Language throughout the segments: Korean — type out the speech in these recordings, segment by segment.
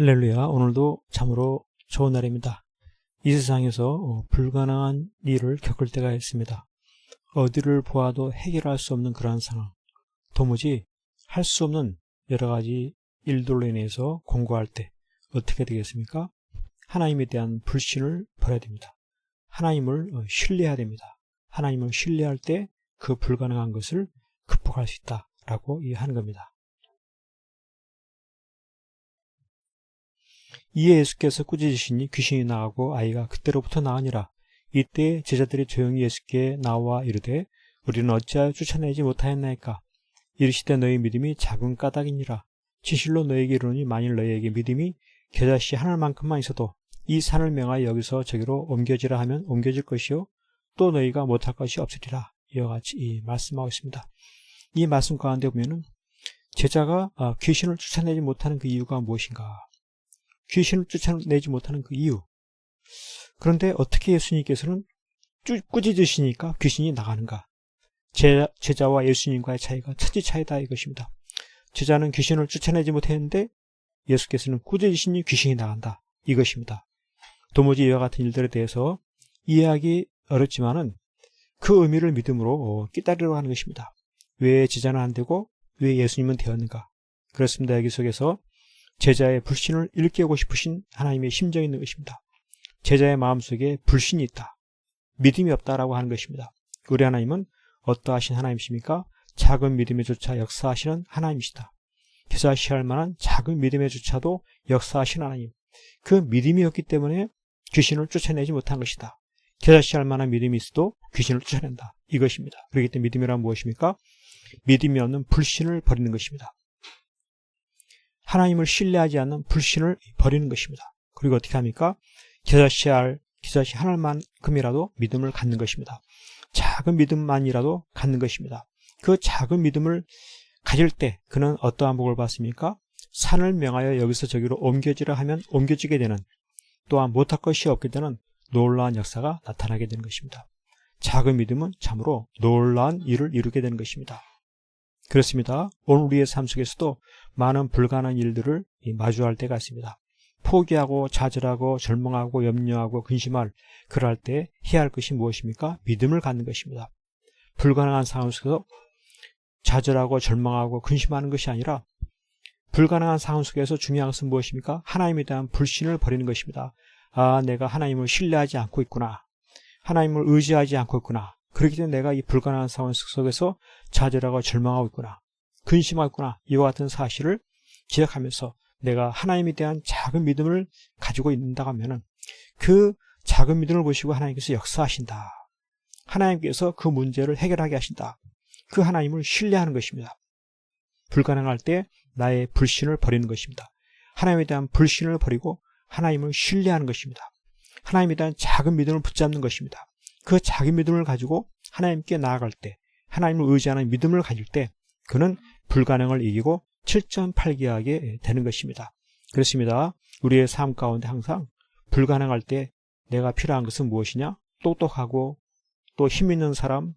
할렐루야. 오늘도 참으로 좋은 날입니다. 이 세상에서 어, 불가능한 일을 겪을 때가 있습니다. 어디를 보아도 해결할 수 없는 그러한 상황. 도무지 할 수 없는 여러 가지 일들로 인해서 공고할 때 어떻게 되겠습니까? 하나님에 대한 불신을 버려야 됩니다. 하나님을 어, 신뢰해야 됩니다. 하나님을 신뢰할 때 그 불가능한 것을 극복할 수 있다라고 하는 겁니다. 이에 예수께서 꾸짖으시니 귀신이 나가고 아이가 그때로부터 나으니라. 이때 제자들이 조용히 예수께 나와 이르되 우리는 어찌하여 쫓아내지 못하였나이까. 이르시되 너희 믿음이 작은 까닭이니라. 진실로 너에게 이르노니 만일 너희에게 믿음이 겨자씨 하나만큼만 있어도 이 산을 명하여 여기서 저기로 옮겨지라 하면 옮겨질 것이요 또 너희가 못할 것이 없으리라. 이와 같이 이 말씀하고 있습니다. 이 말씀 가운데 보면은 제자가 아, 귀신을 쫓아내지 못하는 그 이유가 무엇인가? 귀신을 쫓아내지 못하는 그 이유. 그런데 어떻게 예수님께서는 꾸짖으시니까 귀신이 나가는가? 제, 제자 와 예수님과의 차이가 천지 차이다 이것입니다. 제자는 귀신을 쫓아내지 못했는데 예수께서는 꾸짖으시니 귀신이 나간다 이것입니다. 도무지 이와 같은 일들에 대해서 이해하기 어렵지만은 그 의미를 믿음으로 깨달으려고 하는 것입니다. 왜 제자는 안 되고 왜 예수님은 되었는가? 그렇습니다. 여기 속에서 제자의 불신을 일깨우고 싶으신 하나님의 심정이 있는 것입니다. 제자의 마음속에 불신이 있다. 믿음이 없다라고 하는 것입니다. 우리 하나님은 어떠하신 하나님이십니까? 작은 믿음에조차 역사하시는 하나님이시다. 기사시할 만한 작은 믿음에조차도 역사하신 하나님. 그 믿음이 없기 때문에 귀신을 쫓아내지 못한 것이다. 겨자씨할 만한 믿음이 있어도 귀신을 쫓아낸다. 이것입니다. 그렇기 때문에 믿음이란 무엇입니까? 믿음이 없는 불신을 버리는 것입니다. 하나님을 신뢰하지 않는 불신을 버리는 것입니다. 그리고 어떻게 합니까? 겨자씨알, 겨자씨 하나만큼이라도 믿음을 갖는 것입니다. 작은 믿음만이라도 갖는 것입니다. 그 작은 믿음을 가질 때 그는 어떠한 복을 받습니까? 산을 명하여 여기서 저기로 옮겨지라 하면 옮겨지게 되는 또한 못할 것이 없게 되는 놀라운 역사가 나타나게 되는 것입니다. 작은 믿음은 참으로 놀라운 일을 이루게 되는 것입니다. 그렇습니다. 오늘 우리의 삶 속에서도 많은 불가능한 일들을 마주할 때가 있습니다. 포기하고 좌절하고 절망하고 염려하고 근심할 그럴 때 해야 할 것이 무엇입니까? 믿음을 갖는 것입니다. 불가능한 상황 속에서 좌절하고 절망하고 근심하는 것이 아니라 불가능한 상황 속에서 중요한 것은 무엇입니까? 하나님에 대한 불신을 버리는 것입니다. 아, 내가 하나님을 신뢰하지 않고 있구나. 하나님을 의지하지 않고 있구나. 그렇기 때문에 내가 이 불가능한 상황 속에서 좌절하고 절망하고 있구나. 근심하고 있구나. 이와 같은 사실을 기억하면서 내가 하나님에 대한 작은 믿음을 가지고 있는다 하면은 그 작은 믿음을 보시고 하나님께서 역사하신다. 하나님께서 그 문제를 해결하게 하신다. 그 하나님을 신뢰하는 것입니다. 불가능할 때 나의 불신을 버리는 것입니다. 하나님에 대한 불신을 버리고 하나님을 신뢰하는 것입니다. 하나님에 대한 작은 믿음을 붙잡는 것입니다. 그 작은 믿음을 가지고 하나님께 나아갈 때, 하나님을 의지하는 믿음을 가질 때, 그는 불가능을 이기고 7.8기하게 되는 것입니다. 그렇습니다. 우리의 삶 가운데 항상 불가능할 때 내가 필요한 것은 무엇이냐? 똑똑하고 또 힘 있는 사람,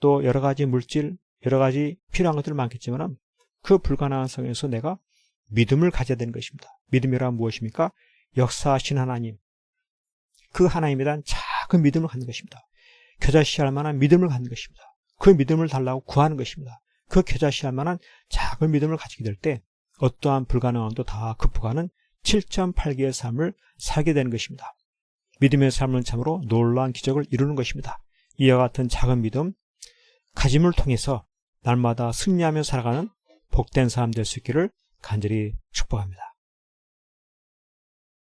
또 여러 가지 물질, 여러 가지 필요한 것들 많겠지만 그 불가능한 상황에서 내가 믿음을 가져야 되는 것입니다. 믿음이란 무엇입니까? 역사하신 하나님. 그 하나님에 대한 작 은 믿음을 갖는 것입니다. 겨자씨할 만한 믿음을 갖는 것입니다. 그 믿음을 달라고 구하는 것입니다. 그 겨자씨할 만한 작은 믿음을 가지게 될 때 어떠한 불가능함도 다 극복하는 7.8개의 삶을 살게 되는 것입니다. 믿음의 삶은 참으로 놀라운 기적을 이루는 것입니다. 이와 같은 작은 믿음, 가짐을 통해서 날마다 승리하며 살아가는 복된 사람 될 수 있기를 간절히 축복합니다.